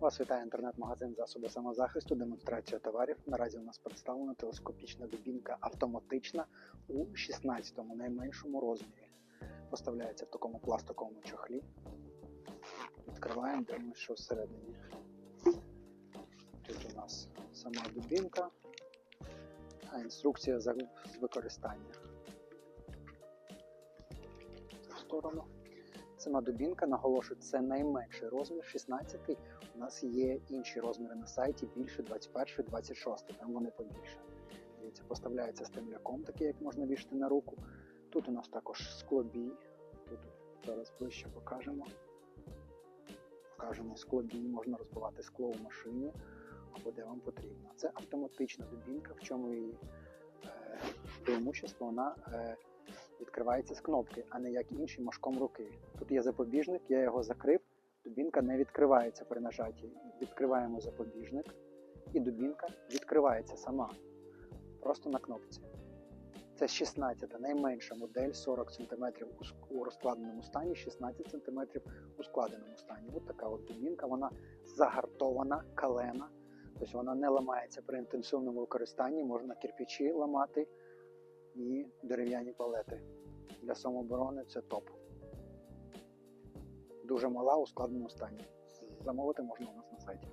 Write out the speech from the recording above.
Вас вітає інтернет-магазин засоби самозахисту, демонстрація товарів. Наразі у нас представлена телескопічна дубінка автоматична у 16-му найменшому розмірі. Поставляється в такому пластиковому чохлі. Відкриваємо, дивимося, що всередині. Тут у нас сама дубінка, а інструкція з використання. В сторону. Сама дубінка, наголошую, це найменший розмір, 16 У нас є інші розміри на сайті, більше 21, 26, там вони побільше. Дивіться, поставляється з темляком, такий, як можна вішати на руку. Тут у нас також склобій. Тут зараз ближче покажемо. Покажемо склобій, можна розбивати скло в машині або де вам потрібно. Це автоматична дубінка, в чому її преимущество, вона е, відкривається з кнопки, а не як інший мошком руки. Тут є запобіжник, я його закрив, дубінка не відкривається при нажатті. Відкриваємо запобіжник, і дубінка відкривається сама. Просто на кнопці. Це 16 найменша модель 40 см у у розкладеному стані, 16 см у складеному стані. Ось така от дубінка, вона загартована, калена, тобто вона не ламається при інтенсивному використанні, можна кирпичі ламати і дерев'яні палети. Для самооборони це топ. Дуже мала у складному стані. Замовити можна у нас на сайті.